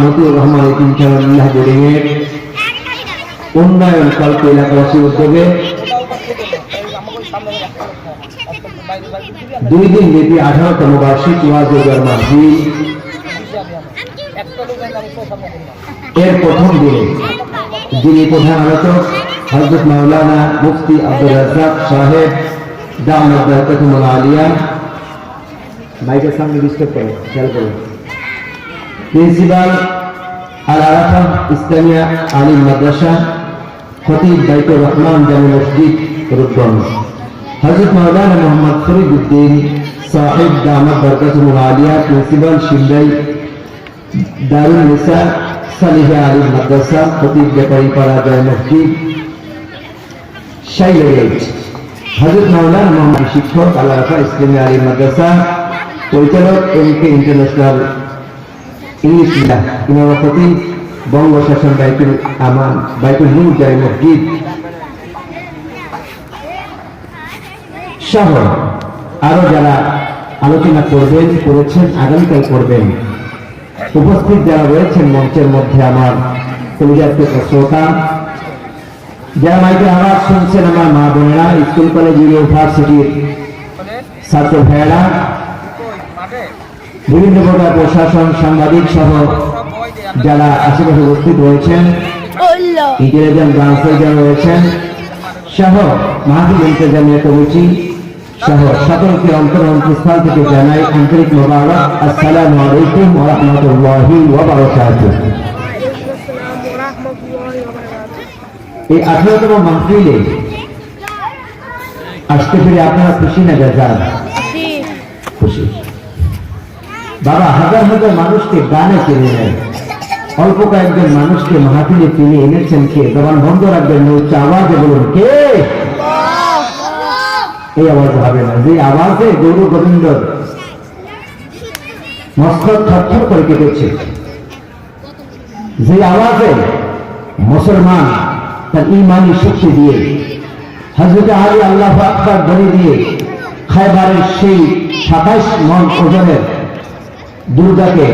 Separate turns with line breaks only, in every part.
মতিউর রহমান ইতিম খেলাধুল্লাহ বোর্ডিংয়ের উন্নয়ন কল্প এলাকাবাসীর উদ্যোগে দুই দিন ব্যাপী আঠারোতম বার্ষিক ওয়াজুদার মাহফিল। এর প্রথম দিনে যিনি প্রধান আলোচক হজরত মাওলানা মুফতি আব্দুল রাজ্জাক সাহেব বরকতুল আলিয়া। মাইকের সামনে ডিস্টার্ব করো খেয়াল করো প্রিন্সিপাল আল আরাফা ইসলামিয়া আলিম মাদ্রাসা খতিব বাইতুর রহমান জামি মসজিদ রূপগঞ্জ। হজরত মাওলানা মোহাম্মদ ফরিদুদ্দিন সাহেব দামদ বরকতুল আলিয়া প্রিন্সিপাল শিমরাই দারুল নিসা সালিহা আলিম মাদ্রাসা খতিব ব্যাপারী পাড়া জামি মসজিদ শাইলেগেট হজরত মাওলানা মোহাম্মদ শিক্ষক আল আরাফা ইসলামিয়া আলিম মাদ্রাসা পরিচালক M K international English medium. ইমামপতি বঙ্গ শাসন বাইতুল আমান, বাইতুল নূর জারি মসজিদ সহ আরও যারা আলোচনা করবেন, করেছেন, আগামীকাল করবেন, উপস্থিত যারা রয়েছেন মঞ্চের মধ্যে আমার কলিজাতীয় শ্রোতা, যারা মাইকে আওয়াজ শুনছেন আমার মা বোনেরা, স্কুল কলেজ, ইউনিভার্সিটির ছাত্র ভাইয়েরা বিভিন্ন প্রকার প্রশাসন সাংবাদিক সহ যারা আশেপাশে উপস্থিত রয়েছেন ইন্টেলিজেন্স ব্রাঞ্চের যারা রয়েছেন সহ মাহফিল ইন্তেজামিয়া কমিটি সহ সকলকে অন্তর অন্তঃস্থল থেকে জানাই আন্তরিক মোবারক। আসসালামু আলাইকুম ওয়া রাহমাতুল্লাহি ওয়া বারাকাতুহু। এই আঠারোতম মাহফিলে আসতে পেরে আপনারা খুশি না বেজার? খুশি। বাবা, হাজার হাজার মানুষকে গানে কিনে নেয়। অল্প কয়েকজন মানুষকে মাহফিলে কিনে এনেছেন কে? জবান বন্ধ রাখবেন উচ্চ আওয়াজে বলুন কে? এই আওয়াজ হবে না। যে আওয়াজে গৌর গোবিন্দ মস্তক থরথর করে কেটেছে। যে আওয়াজে মুসলমান তার ইমানি শক্তি দিয়ে হজরত আলী আল্লাহ আকবর ধরে দিয়ে খাইবারের সেই সাতাইশ মন ওজনের দুর্গাকে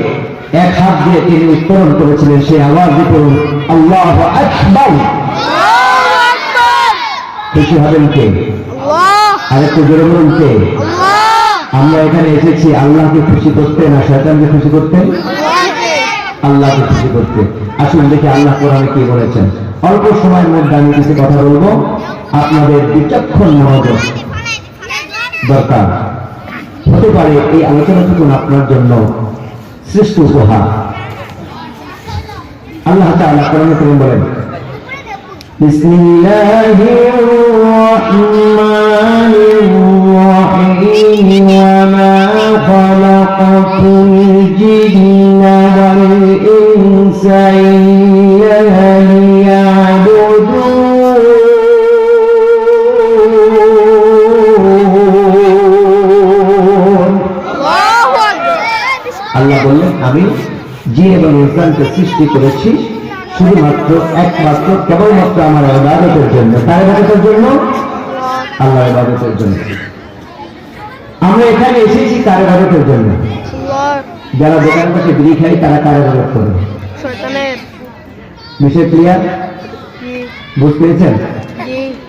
এক হাত দিয়ে তিনি উত্তোলন করেছিলেন সেই আওয়াজ পড়ুন আল্লাহ খুশি হবেন কে? আর একটু জোরে বলুন কে? আমরা এখানে এসেছি আল্লাহকে খুশি করতে না শয়তানকে খুশি করতে আল্লাহকে খুশি করতে আসুন দেখি আল্লাহ কোরআনে কি বলেছেন। অল্প সময়ের মধ্যে আমি কিছু কথা বলব। আপনাদের বিচক্ষণ মনোযোগ দরকার। হতে পারে এই আলোচনাটুকু আপনার জন্য শ্রেষ্ঠ উপহার। আল্লাহ তাআলা কোরআনে করিম বলেন, বিসমিল্লাহির রাহমানির রাহিম, ওয়া মা খালাকাতুল জিন্না ওয়াল ইনসা আমি জিন এবং ইনসানকে সৃষ্টি করেছি শুধুমাত্র একমাত্র কেবলমাত্র আমার ইবাদতের জন্য। তার ইবাদতের জন্য? আল্লাহ ইবাদতের জন্য। আমরা এখানে এসেছি কার ইবাদতের জন্য? যারা দোকানের পাশে বিড়ি খায় তারা কার ইবাদত করে? বিষয় ক্লিয়ার বুঝতে পেরেছেন?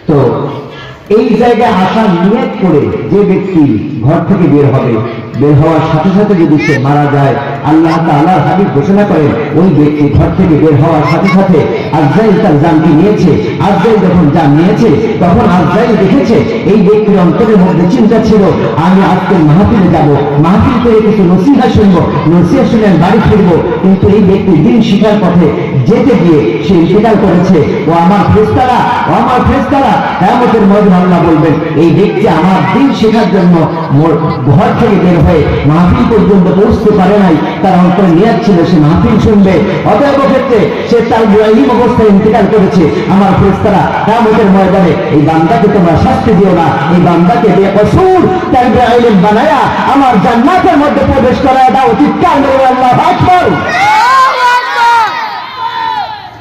তো এই জায়গায় আসার নিয়ত করে যে ব্যক্তি ঘর থেকে বের হবে বের হওয়ার সাথে সাথে যদি সে মারা যায় আল্লাহ তাআলার হাবিব ঘোষণা করেন, ওই ব্যক্তি ঘর থেকে বের হওয়ার সাথে সাথে আজরাইল তার জানকে নিয়েছে। আজরাইল যখন জান নিয়েছে, তখন আজরাইল দেখেছে, এই ব্যক্তির অন্তরের মধ্যে চিন্তা ছিল, আমি আজকে মাহফিলে যাব, মাহফিল করে কিছু নসিহা শুনব, নসিহা শুনে আমি বাড়ি ফিরবো, কিন্তু এই ব্যক্তি দিন শিকার পথে যেতে গিয়ে সে স্বীকার করেছে, ও আমার ফেস্তারা ও আমার ফেস্তারা কেমতের মধ্যে আল্লাহ বলবেন, এই ব্যক্তি আমার দিন শেখার জন্য ঘর থেকে বের হয়ে মাহফিল পর্যন্ত পৌঁছতে পারে নাই তার অন্তর নিয়াত ছিল, সে মাহফিল শুনবে। অতএব ক্ষেত্রে সে তার ইলিম অবস্থায় ইন্তেকাল করেছে। আমার ফেস্তারা কেমতের ময়দানে এই বান্দাকে তোমরা শাস্তি দিও না। এই বান্দাকে বেকসুর তার ইলিম বানায়া আমার জান্নাতের মধ্যে প্রবেশ করায় দাও। চিৎকার করে আল্লাহ আকবার।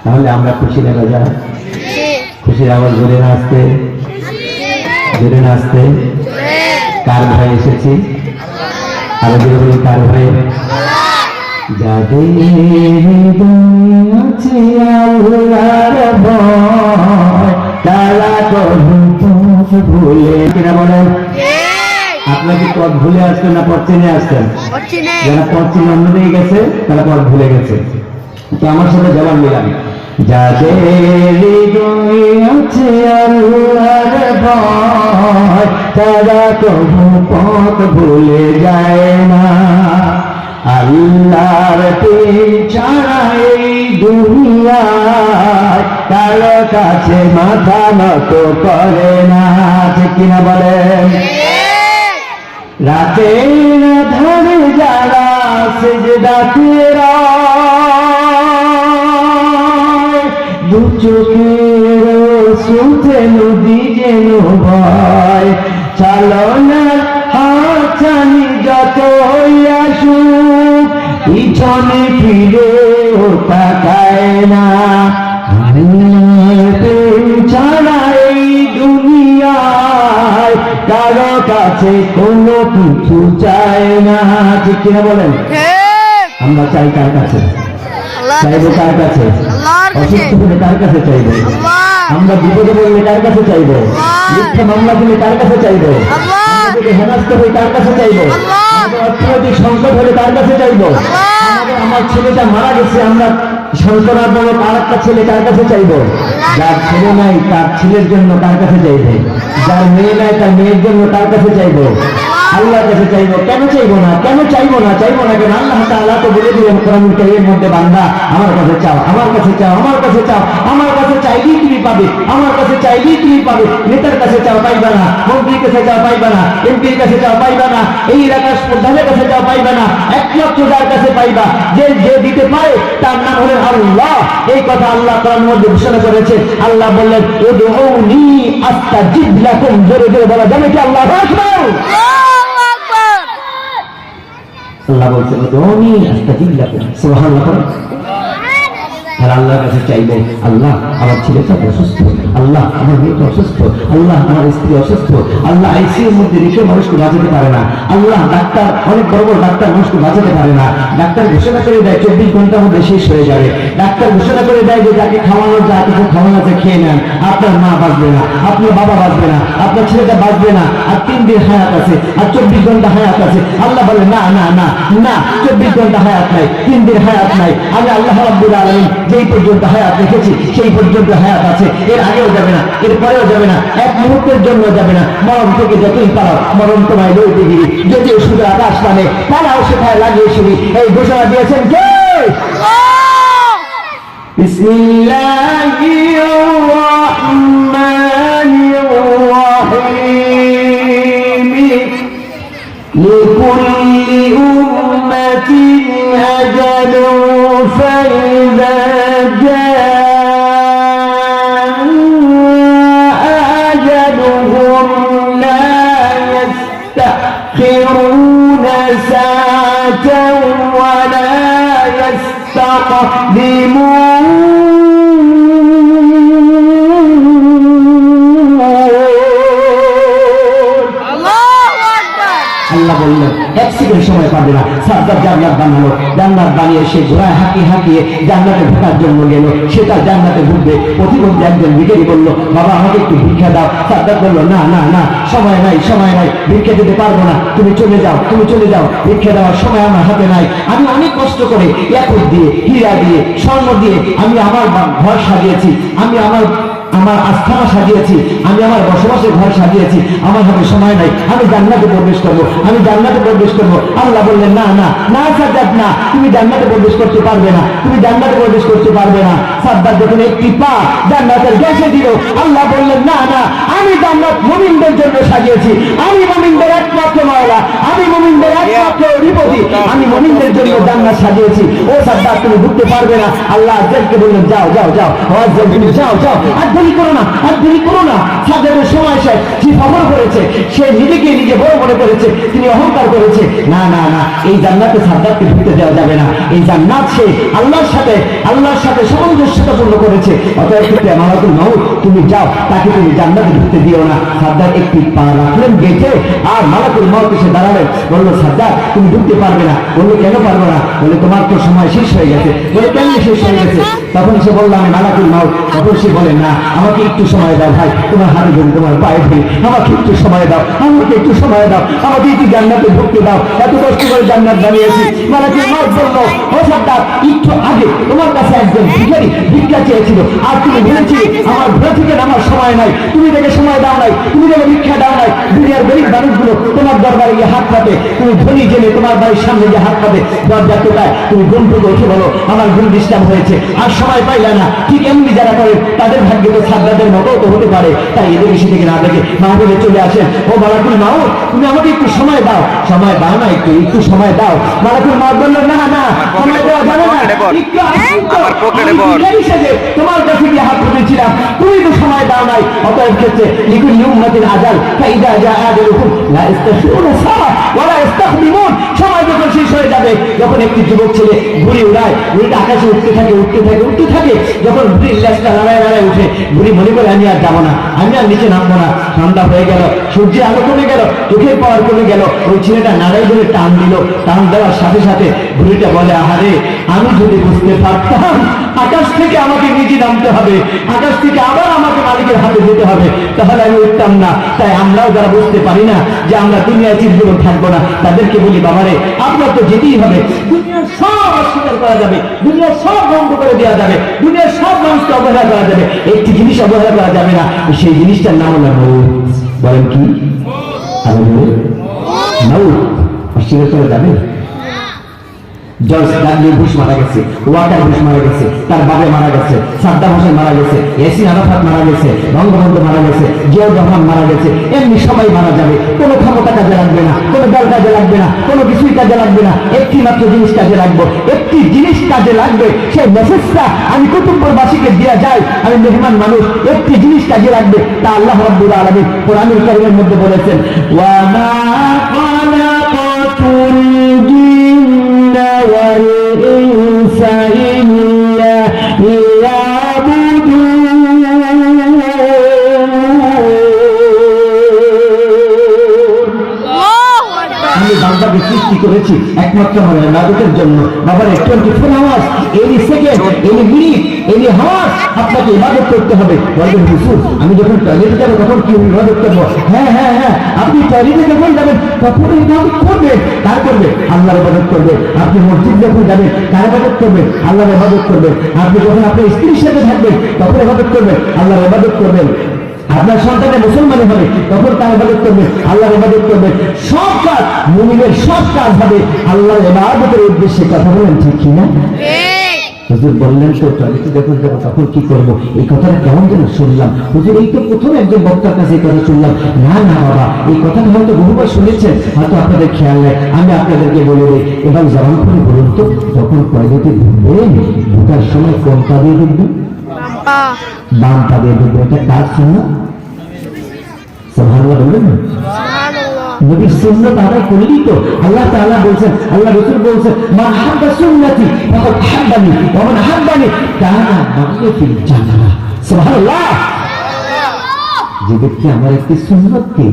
তাহলে আমরা খুশি না বাজা খুশির আওয়াজ জোরে না আসতে? জোরে না আসতে? কার ভয়ে এসেছি? আরও জোরে কার ভয়ে যাদের আছে আল্লাহর ভয় তারা কবু ভুলে কিনা বলেন? আপনাকে পথ ভুলে আসতেন না পথ চিনে আসতেন যারা পথ চিনে অন্য দিকে গেছে তারা পথ ভুলে গেছে। তো আমার সাথে জবান মিলাম যাদের হৃদয়ে আছে আল্লাহর ভয় তারা কবু পথ ভুলে যায় না। আল্লাহর প্রেম ছাড়া এই দুনিয়ায় কারও কাছে মাথা নত করে না কিনা বলেন? রাতের ধারে যারা সেজদাতে দু চোখের সুথে নদী যেন ভয় চালনা হাতানি যত আসুক পিছনে ফিরে তাকায় না। ছাড়া এই দুনিয়ায় কারও কাছে কোনো কিছু চায় না। ঠিক কিনা বলেন? আমরা চাই কার কাছে? চাইব কার কাছে। অসুস্থ হলে কার কাছে চাইব? আমরা বিপদে পড়লে কার কাছে চাইব। মিথ্যা মামলা দিলে কার কাছে চাইব? যদি হেনাস্ত হই তার কাছে চাইব অর্থনৈতিক সংকট হলে তার কাছে চাইব আমার ছেলেটা মারা গেছে আমরা সন্তানার বলে তার একটা ছেলে তার কাছে চাইব যার ছেলে নাই তার ছেলের জন্য তার কাছে চাইবে যার মেয়ে নাই তার মেয়ের জন্য তার কাছে চাইব আল্লাহর কাছে চাইব। কেন চাইব না? কেন চাইব না? চাইব না কেন? আল্লাহ তাআলা তো বলে দিলেন কোরআন কারীমের মধ্যে, বান্দা, আমার কাছে চাও, আমার কাছে চাও, আমার কাছে চাও, আমার কাছে চাইলেই তুমি পাবে, আমার কাছে চাইলেই তুমি পাবে। নেতার কাছে চাও পাইবা না, মন্ত্রীর কাছে চাও পাইবা না, এমপির কাছে চাও পাইবা না, এই এলাকার প্রধানের কাছে চাও পাইবা না, একমাত্র যার কাছে পাইবা, যে যে দিতে পারে, তার নাম হলেন আল্লাহ। এই কথা আল্লাহ কোরআন মধ্যে ঘোষণা করেছে। আল্লাহ বললেন, উদউনি আস্তাজিব লাকুম। জোরে জোরে বলা যাবে কি আল্লাহ আকবার। আল্লাহ বলছে উদউনি আস্তাজিল্লাহ সুবহানাল্লাহ। আর আল্লাহর কাছে চাইব, আল্লাহ আমার ছেলেটা অসুস্থ, আল্লাহ আমার মেয়েটা অসুস্থ, আল্লাহ আমার স্ত্রী অসুস্থ, আল্লাহ আইসিউর মধ্যে রেখে মানুষকে বাঁচাতে পারে না, আল্লাহ ডাক্তার, অনেক বড় বড় ডাক্তার মানুষকে বাঁচাতে পারে না, ডাক্তার ঘোষণা করে দেয় চব্বিশ ঘণ্টার মধ্যে শেষ হয়ে যাবে, ডাক্তার ঘোষণা করে দেয় যে যাকে খাওয়ানো যা, কিছু খাওয়ানো আছে খেয়ে নেন, আপনার মা বাঁচবে না, আপনার বাবা বাঁচবে না, আপনার ছেলেটা বাঁচবে না, আর তিন দিন হায়াত আছে, আর চব্বিশ ঘণ্টা হায়াত আছে, আল্লাহ বলে না না না না, চব্বিশ ঘণ্টা হায়াত নাই, তিন দিন হায়াত নাই, আমি আল্লাহ রাব্বুল আলামিন যেই পর্যন্ত হায়াত রেখেছি সেই পর্যন্ত হায়াত আছে এর আগেও যাবে না এর পরেও যাবে না এক মুহূর্তের জন্য যাবে না মরণ থেকে যতই পারো মরণ তোমায় লইতে গিরি যদিও শুধু আকাশ মানে তারাও সেখানে লাগিয়ে শুনি এই ঘোষণা দিয়েছেন কে بسم الله الرحمن الرحيم لكل أمة أجل فإذا না সাদ্দার জান্নাত বানালো, জান্নাত বানিয়ে সে ঘোড়ায় হাঁকিয়ে হাঁকিয়ে জান্নাতে ঢোকার জন্য গেল। সে তার জান্নাতে ঢুকবে। প্রতিবন্ধী একজন ভিখারি বলল, বাবা, আমাকে একটু ভিক্ষা দাও। সাদ্দার বলল, না না না, সময় নাই সময় নাই, ভিক্ষা দিতে পারব না। তুমি চলে যাও, তুমি চলে যাও। ভিক্ষা দেওয়ার সময় আমার হাতে নাই। আমি অনেক কষ্ট করে একর দিয়ে, হীরা দিয়ে, স্বর্ণ দিয়ে আমি আমার ঘর সাজিয়েছি। আমি আমার আমার আস্থানা সাজিয়েছি, আমি আমার বসবাসের ঘর সাজিয়েছি, আমার হাতে সময় নাই, আমি জান্নাতে প্রবেশ করব, আমি জান্নাতে প্রবেশ করব। আল্লাহ বললেন, না না না, সাজ্জাদ, না, তুমি জান্নাতে প্রবেশ করতে পারবে না, তুমি জান্নাতে প্রবেশ করতে পারবে না। সাজ্জাদ যখন একটি পা জান্নাতের গ্যাসে দিল, আল্লাহ বললেন, না না, আমি জান্নাত মুমিনদের জন্য সাজিয়েছি, আমি মুমিনদের একমাত্র মাওলা, আমি মুমিনদের একমাত্র অধিপতি আমি মুমিনদের জন্য জান্নাত সাজিয়েছি। ও সাদ্দাত তুমি ঢুকতে পারবে না। আল্লাহ আজকে বললেন, যাও যাও যাও যাও যাও, আর দেরি করো না আর দেরি করো না। সাজ্জাদের সময় শেষ যে খবর করেছে সে নিজেকে নিজে বড় মনে করেছে তিনি অহংকার করেছে। না না না এই জান্নাতে সাদ্দাতকে ঢুকতে দেওয়া যাবে না। এই জান্নাত সে আল্লাহর সাথে আল্লাহর সাথে সামঞ্জস্যতাপূর্ণ করেছে। অতএব ক্ষেত্রে মালাকুল মাউত তুমি যাও তাকে তুমি জান্নাতে ঢুকতে দিও না। সাদ্দার একটি পা রাখলেন গেটে আর মালাকুল মাউত এসে দাঁড়ালেন। বলল সাদ্দার তুমি ঢুকতে পারবে না। বলল কেন পারব না? বলে তোমার তো সময় শেষ হয়ে গেছে। বলে কেমনি শেষ হয়ে গেছে? তখন সে বলল আমি মালাকুল মাউত। তখন সে বলে না আমাকে একটু সময় দাও ভাই, তোমার হাতে ধরি তোমার পায়ে ধরি। আমাকে একটু সময় দাও, আমাকে একটু সময় দাও। আমাকে একটু জান্নাতে ঢুকতে দাও। এত কষ্ট করে জান্নাত ও সাদ্দার একটু আগে তোমার কাছে একজন ভিখারি ভিক্ষা চেয়েছিল। আর তুমি বলেছিলে, আমার ঘরে থেকে নামার সময় নাই। তুমি দেখে সময় দাও নাই। তুমি দেখে ভিক্ষা দাও নাই। দুনিয়ার গরিব মানুষগুলো তোমার দরবারে গিয়ে হাত পাতে। তুমি ধনী জেনে তোমার বাড়ির সামনে গিয়ে হাত পাতে। দরজা টোকায় তুমি ঘুম থেকে উঠে বলো, আমার ঘুম ডিস্টার্ব হয়েছে। আর সময় পাইলা না। ঠিক এমনি যারা করেন তাদের ভাগ্যে সাদ্দাদের মতো তো হতে পারে। তাই এদিকে সেদিকে না দেখে মাহবুবে চলে আসেন। ও মালাকুল মাও তুমি আমাকে একটু সময় দাও। সময় দাও না একটু একটু সময় দাও। মালাকুল মাও বলল না না সময় দেওয়া যাবে না। সেজে তোমার কাছে গিয়ে হাত পেতেছিলাম তুমি তো সময় দাও নাই। অতএব ক্ষেত্রে উম্মতিন আজাল ফাইদা জা আজালুকুম লা ওয়া ইস্তাখদিমুন। সময় শেষ হয়ে যাবে। যখন একটি যুবক ছেলে ঘুড়ি উড়ায়, ঘুড়িটা আকাশে উঠতে থাকে উঠতে থাকে উঠতে থাকে, যখন ঘুড়ির লেজটা লড়ায় লড়ায় উঠে, ঘুড়ি মনে করে, আমি আর যাব না, আমি আর নিচে নামবো না। ঠান্ডা হয়ে গেল, সূর্যের আলো কমে গেল, চোখের পাওয়ার কমে গেল। ওই ছেলেটা নাড়াই ধরে টান দিল। টান দেওয়ার সাথে সাথে ঘুড়িটা বলে, আহারে, আমি যদি বুঝতে পারতাম, আকাশ থেকে আমাকে নিজে নামতে হবে, আকাশ থেকে আবার আমাকে মালিকের হাতে যেতে হবে, তাহলে আমি উঠতাম না। তাই আমরাও যারা বুঝতে পারি না যে আমরা দুনিয়ায় চিরজীবন থাকব না, তাদেরকে বলি, বাবারে আপনার তো যেতেই হবে। দুনিয়ার সব অস্বীকার করা যাবে দুনিয়ার সব বন্ধ করে দেওয়া যাবে দুনিয়ার সব মানুষকে অবহেলা করা যাবে একটি জিনিস অবহেলা করা যাবে না সেই জিনিসটার নাম হলো মৌত বলেন কি? মৌত অস্বীকার করা যাবে? একটি জিনিস কাজে লাগবে সেই মেসেজটা আমি যায় আমি মেহমান মানুষ, একটি জিনিস কাজে লাগবে, তা আল্লাহ রাব্বুল কারীমের মধ্যে বলেছেন জিন্না ওয়াল সৃষ্টি করেছি একমাত্র আমার ইবাদতের জন্য। বাবার twenty four hours any second any minute any hours আপনাকে ইবাদত করতে হবে। বলবেন হুসুর আমি যখন টয়লেটে যাব তখন কি ইবাদত করব? হ্যাঁ হ্যাঁ হ্যাঁ আপনি টয়লেটে যখন যাবেন তখন ইবাদত করবে। কার করবে? আল্লাহর ইবাদত করবে। আপনি মসজিদ যখন যাবেন, কার ইবাদত করবে? আল্লাহর ইবাদত করবে। আপনি যখন আপনার স্ত্রীর সাথে থাকবেন, তখন ইবাদত করবেন আল্লাহর ইবাদত করবেন। আপনার সন্তানের মুসলমানই হবে তখন তার ইবাদত করবে আল্লাহর ইবাদত করবে। সব কাজ মুমিনের সব কাজ হবে। আল্লাহর ইবাদতের উদ্দেশ্যে কথা বলেন ঠিক কি না? হুজুর বললেন তো টয়লেটে যখন যাব তখন কি করব? এই কথাটা কেমন যেন শুনলাম। হুজুর এই তো প্রথম একজন বক্তার কাছে এই কথা শুনলাম। না না বাবা এই কথাটা হয়তো বহুবার শুনেছেন হয়তো আপনাদের খেয়াল নেই। আমি আপনাদেরকে বলে দিই এবার যেমন করে বলুন তো যখন টয়লেটে ঢুকবেন ঢুকার সময় কোন পা দিয়ে বাম পা দিয়ে ঢুকবেন এটা কার শুনলাম সুবহানাল্লাহ বলবেন নবীর সুন্নত আদায় করলি তো। আল্লাহ তাআলা বলছেন আল্লাহ রাসূল বলছেন মান হাব্বা সুন্নতি ফাকাদ হাব্বানি ওয়া মান হাব্বানি কানা ফিল জান্নাহ। সুবহানাল্লাহ যে ব্যক্তি আমার একটি সুন্নতকে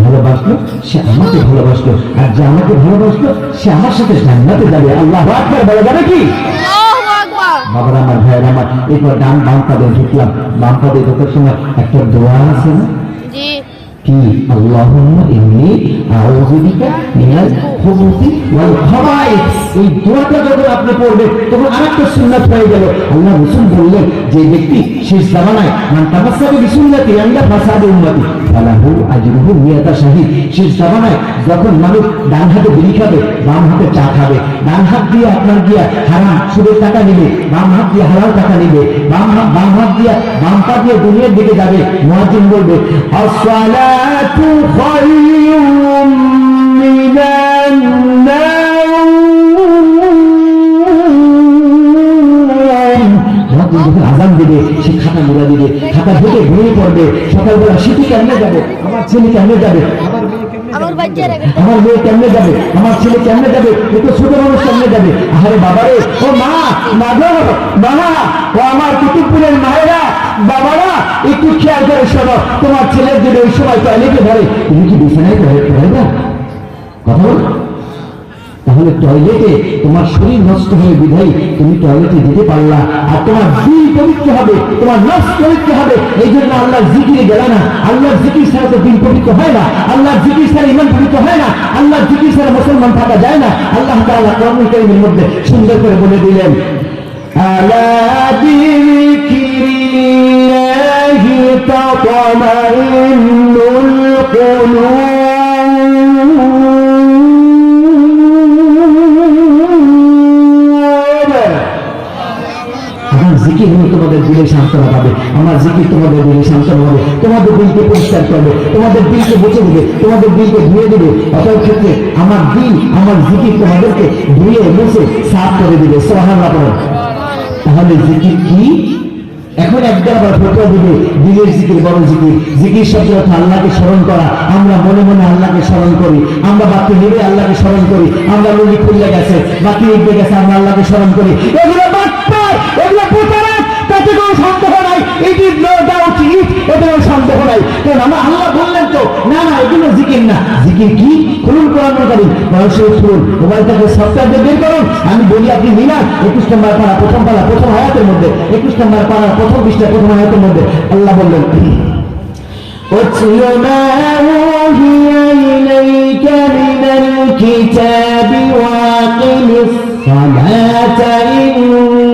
ভালোবাসলো সে আমাকে ভালোবাসলো। আর যে আমাকে ভালোবাসলো সে আমার সাথে জান্নাতে যাবে। আল্লাহ আকবার বলা যাবে কি? বাবার আমার ভাইয়ের আমার এরপর ডান বাম পাদে ঢুকলাম। বাম পাদে ঢোকার সময় একটা দোয়া আছে না? কি? আল্লাহুম্মা ইন্নী আউযু বিকা মিনাল ওয়াল খাবাইথ এই দোয়াটা যখন আপনি পড়বেন তখন আরেকটা সুন্নাত হয়ে গেল। আল্লাহ রাসূল বললেন যে ব্যক্তি শেষ জামানায় মান তামাসসাকা বিসুন্নতি আন্দা ফাসাদে উম্মতি ফালাহু রুহুর নিয়াতা শাহিদ। শেষ জামানায় যখন মানুষ ডান হাতে বিড়ি খাবে, বাম হাতে চা খাবে, ডান হাত দিয়ে আপনার গিয়া হারাম সুদের টাকা নিবে, বাম হাত দিয়ে হারাম টাকা নিবে, বাম হাত বাম হাত দিয়ে বাম পা দিয়ে দুনিয়ার দিকে যাবে মহাজিন বলবে আজান দিবে সকালবেলা শীতে কেমনে যাবে? আমার ছেলে কেমনে যাবে? আমার মেয়ে কেমনে যাবে? আমার মেয়ে কেমনে যাবে? আমার ছেলে কেমনে যাবে? একটু ছোট মানুষ কেমনে যাবে? আরে বাবারে ও মা ও আমার কুতুবপুরের মায়েরা বাবারা একটু খেয়াল করে শোনো তোমার ছেলের জন্য ওই সময় টয়লেটে ধরে তুমি কি বিছানায় টয়লেট না? কথা বল। তাহলে টয়লেটে তোমার শরীর নষ্ট হয়ে বিধাই তুমি টয়লেটে যেতে পারলা আর তোমার দিল পবিত্র হবে, তোমার নস পবিত্র হবে। এই জন্য আল্লাহ জিকিরে গেলে না। আল্লাহর জিকির ছাড়া তো দিন পবিত্র হয় না। আল্লাহর জিকির ছাড়া ইমান পবিত্র হয় না। আল্লাহর জিকির ছাড়া মুসলমান থাকা যায় না। আল্লাহ তাআলা কোরআন কারীমের মধ্যে সুন্দর করে বলে দিলেন, আলা কুলুব দিলে সান্ত্বনা পাবে। আমার জিকির তোমাদের দিলে সান্ত্বনা হবে। তোমাদের দিলকে পরিষ্কার করবে। তোমাদের দিলকে বেঁচে দেবে তোমাদের দিলকে ধুয়ে দেবে। অতএব ক্ষেত্রে আমার দিল, আমার জিকির তোমাদেরকে ধুয়ে, মুছে, সাফ করে দিবে। সোহান তাহলে জিকির কি? এখন একবার আবার ফটো দিবে, দিলের জিকির, বড় জিকির। জিকির শব্দ অর্থ আল্লাহকে স্মরণ করা। আমরা মনে মনে আল্লাহকে স্মরণ করি। আমরা বাকি নেবে আল্লাহকে স্মরণ করি। আমরা লুলি খুললে গেছে বাকি উঠবে গেছে, আমরা আল্লাহকে স্মরণ করি। এগুলো বাটপার এগুলো প্রতারক তাতে কোনো সন্দেহ নাই it is no doubt it এতে কোনো সন্দেহ নাই কারণ আমরা আল্লাহ বললেন তো না না এগুলো জিকির না জিকির কি খুলুন কোরআন করি মানুষের খুলুন মোবাইল থেকে সফটওয়্যার দিয়ে বের করুন আমি বলি আপনি মিলান একুশ নম্বর পাড়া প্রথম পাড়া প্রথম হায়াতের মধ্যে একুশ নম্বর পাড়া প্রথম পৃষ্ঠা প্রথম হায়াতের মধ্যে আল্লাহ বললেন اتل ما أوحي إليك من الكتاب وأقم الصلاة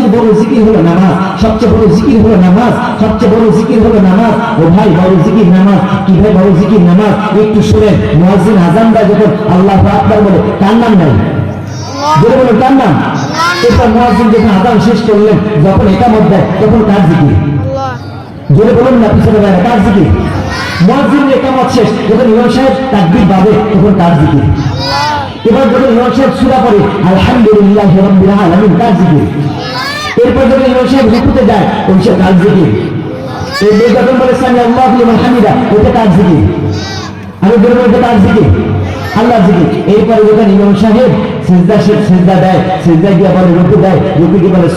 সবচেয়ে বড় জিকির হলো নামাজ, সবচেয়ে বড় জিকির হলো নামাজ, সবচেয়ে বড় জিকির হলো নামাজ। ও ভাই, বড় জিকির নামাজ, কি ভাই, বড় জিকির নামাজ? একটু মুয়াজ্জিন আজান যখন আল্লাহ বলে নাম নাই বলে কার নাম? এরপর মুয়াজ্জিন যখন আজান শেষ করলেন, যখন একামত দেয়, তখন কার জিকির? বলুন না, পিছনে কার জিকির? শেষ, যখন ইমাম সাহেব তাকবীর তখন কার জিকির? এবার যখন ইমাম সাহেব সূরা পড়ে, আলহামদুলিল্লাহ রাব্বিল আলামিন, কার জিকির? এরপর যখন ইমাম সাহেব রুকুতে যায় ওই সে কার জিকির এই মেয়ে যখন বলে সামি আল্লাহু হামিদা ওটা জিকির আমি বলব কার জিকির আল্লাহ জিকির এরপরে যখন ইমাম সাহেব সিজদা শেখ সিজদা দেয় সিজদা গিয়ে বলে রুকু দেয় রুকু গিয়ে বলে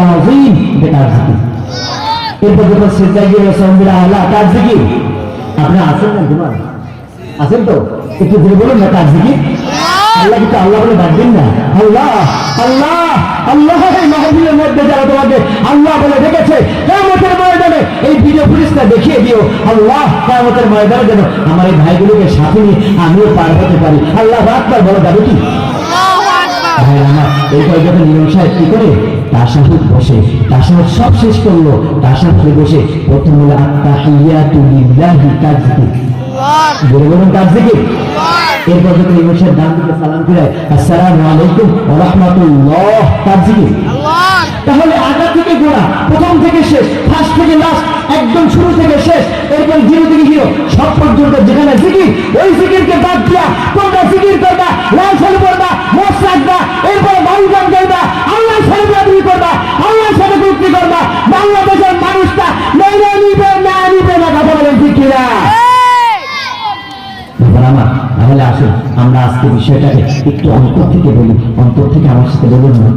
রাব্বিল এটা জিকির এরপর যখন সিজদা গিয়ে বলে আল্লাহ জিকির আপনি আছেন না ঘুমান? আছেন তো? একটু ধরে বলুন না কার জিকির আল্লাহ কিন্তু আল্লাহ বলে ডাকবেন না। আল্লাহ আল্লাহ। আল্লাহ এই মাহফিলের মধ্যে যারা তোমাকে আল্লাহ বলে ডেকেছে কেমতের ময়দানে এই ভিডিও ফুটেজটা দেখিয়ে দিও। আল্লাহ কেমতের ময়দানে যেন আমার এই ভাইগুলোকে সাথে নিয়ে আমিও পার হতে পারি। আল্লাহ রাতবার বলা যাবে কি? ভাই আমার এইবার যখন ইমাম সাহেব কি করে? তাসাহুদ বসে তাসাহুদ সব শেষ করল তাসাহুদে বসে প্রথম হলো বলে বলুন জিকির
আল্লাহ
এরপর যখন ইমাম সাহেব ডান দিকে সালাম ফিরায় আসসালামু আলাইকুম ওয়া রাহমাতুল্লাহ তার জিকির।
আল্লাহ।
তাহলে আগা থেকে গোড়া প্রথম থেকে শেষ ফার্স্ট থেকে লাস্ট একদম শুরু থেকে শেষ এরপর জিরো থেকে হিরো সব পর্যন্ত যেখানে জিকির ওই জিকিরকে বাদ দিয়া তোমরা জিকির করবা? লাল শাড়ি পরবা মোট রাখবা এরপর বাড়ি গান গাইবা আল্লাহ সাথে বিয়ে করবা আল্লাহ বিক্রি করবা বাংলাদেশের মানুষটা মেনে নিবে না নিবে না কথা বলেন ঠিক কিনা ব্যাপার আমার তাহলে আসুন আমরা আজকে বিষয়টাকে একটু অন্তর থেকে বলি। অন্তর থেকে আমার সাথে বলুন না।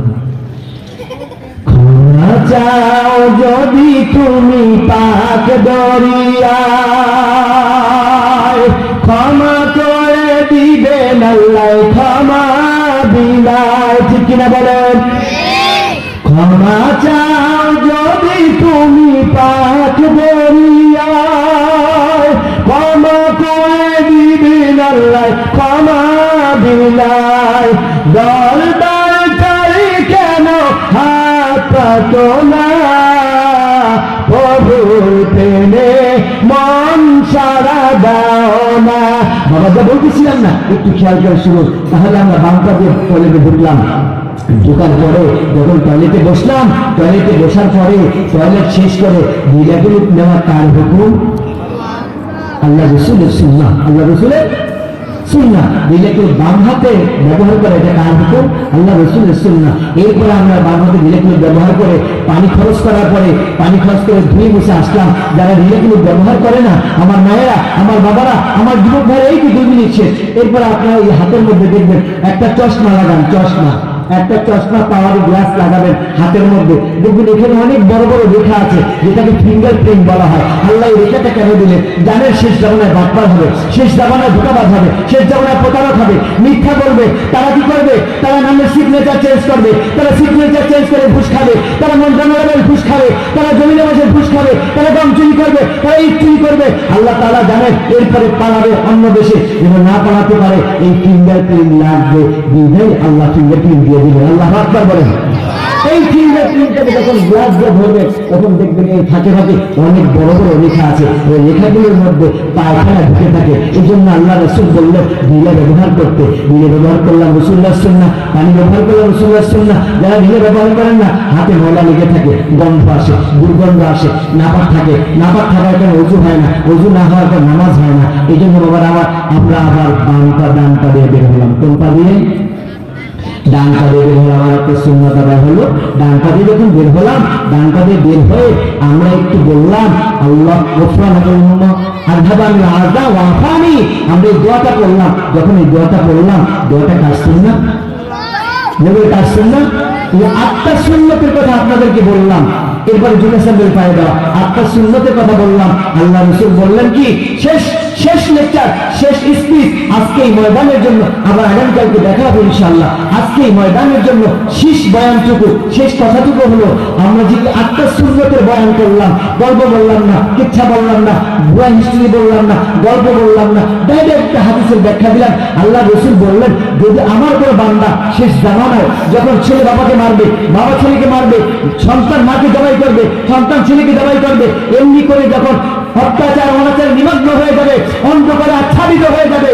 ক্ষমা চাও যদি তুমি পাক দরিয়ায়। ক্ষমা করে দিবেন আল্লাহ ক্ষমা বিলায়। ঠিক কিনা বলেন? ক্ষমা চাও যদি তুমি পাক দিবেন ক্ষমা বিলায় দল দল করে কেন হাত বাবা, যা বলতেছিলাম না, একটু খেয়াল করে শুরু তাহলে আমরা বাংলা দিয়ে টয়লেটে ঢুকলাম। ঢোকার পরে যখন টয়লেটে বসলাম টয়লেটে বসার পরে টয়লেট শেষ করে বিড়াগুলো নেওয়া কার হুকুম? আল্লাহ রসুলের সুন্না আল্লাহ রসুলের সুন্না বাম হাতে ব্যবহার করে, এটা কার আল্লাহ রসুলের সুন্না এরপরে আমরা বাম হাতে ব্যবহার করে, পানি খরচ করার পরে, পানি খরচ করে ধুয়ে বসে আসলাম। যারা রিলেগুলো ব্যবহার করে না, আমার মায়েরা, আমার বাবারা, আমার যুবক ভাইয়েরা, এই কি দুই মিনিট শেষ। এরপরে আপনারা এই হাতের মধ্যে দেখবেন, একটা চশমা লাগান, চশমা। একটা চশমা পাওয়ার গ্লাস লাগাবেন হাতের মধ্যে। দেখবেন এখানে অনেক বড় বড় রেখা আছে, যেটাকে ফিঙ্গার প্রিন্ট বলা হয়। আল্লাহ এই রেখাটা কেন দিলেন? জানের শেষ জামানায় বাটপার হবে, শেষ জামানায় ধোকাবাজ হবে, শেষ জামানায় প্রতারক হবে, মিথ্যা বলবে। তারা কি করবে? তারা নামের সিগনেচার চেঞ্জ করবে। তারা সিগনেচার চেঞ্জ করে ঘুষ খাবে। তারা মন্ত্রণালয়ের ঘুষ খাবে। তারা জমি নামাজের ঘুষ খাবে। তারা গম চুরি করবে। তারা ইট চুরি করবে। আল্লাহ তালা জানেন, এরপরে পালাবে অন্য দেশে। যেন না পালাতে পারে এই ফিঙ্গার প্রিন্ট লাগবে আল্লাহ ফিঙ্গার প্রিন্ট বলেন এই ফিঙ্গার প্রিন্টটাকে যখন গ্লাস দিয়ে তখন দেখবেন এই ফাঁকে ফাঁকে অনেক বড় বড় লেখা আছে। ওই লেখাগুলোর মধ্যে পায়খানা ঢুকে থাকে। এই জন্য আল্লাহ রসুল বলল বিলে ব্যবহার করতে। বিলে ব্যবহার করলাম রসুল্লাহ না পানি ব্যবহার করলাম রসুল্লাহ না যারা বিলে ব্যবহার করেন না, হাতে ময়লা লেগে থাকে, গন্ধ আসে, দুর্গন্ধ আসে, নাপাক থাকে। নাপাক থাকার কারণে অজু হয় না। অজু না হওয়ার পর নামাজ হয় না। এই জন্য বাবার আবার আমরা আবার বামটা ডানটা দিয়ে বের হলাম। কোনটা দিয়ে? ডান বের হলাম একটা হলো। ডান যখন বের হলাম, ডান বের হয়ে আমরা একটু বললাম, আল্লাহ ওয়াফানি আমরা এই দোয়াটা করলাম যখন এই দোয়াটা করলাম দোয়াটা না নবীর এই আত্মার সুন্নতের কথা আপনাদেরকে বললাম। এরপরে জুনেসাবের পায়ে দেওয়া আত্মার সুন্নতের কথা বললাম। আল্লাহ রসুল বললেন কি? শেষ শেষ লেকচার শেষ স্পিচ আজকে এই ময়দানের জন্য আবার আগামীকালকে দেখা হবে ইনশাল্লাহ আজকে এই ময়দানের জন্য শেষ বয়ানটুকু, শেষ কথাটুকু হলো, আমরা যে আত্মার সুন্নতের বয়ান করলাম, গল্প বললাম না, কিচ্ছা বললাম না, ভুয়া হিস্ট্রি বললাম না, গল্প বললাম না, ডাইরেক্ট হাদিসের ব্যাখ্যা দিলাম। আল্লাহ রসুল বললেন, যদি আমার কোনো বান্দা শেষ জামানায় যখন ছেলে বাবাকে মারবে, বাবা ছেলেকে মারবে, সন্তান মাকে জবাই করবে, সন্তান ছেলেকে জবাই করবে, এমনি করে যখন অত্যাচার অনাচার নিমগ্ন হয়ে যাবে অন্ধকারে আচ্ছাদিত হয়ে যাবে।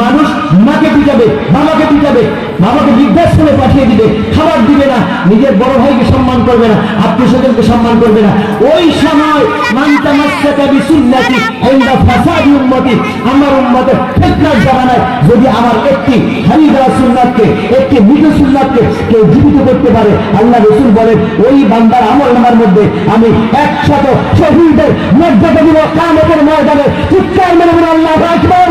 মানুষ মাকে পিটাবে বাবাকে পিটাবে বাবাকে বৃদ্ধাশ্রমে পাঠিয়ে দিবে, খাবার দিবে না, নিজের বড় ভাইকে সম্মান করবে না, আত্মীয় স্বজনকে সম্মান করবে না। ওই সময় আমার যদি আমার একটি একটি মৃত কেউ জীবিত করতে পারে, আল্লাহ রসুল বলেন, ওই বান্দার আমল নামার মধ্যে আমি একশত শহীদের মর্যাদা দিব ময়দানে চিৎকার মেরে আল্লাহ আকবর।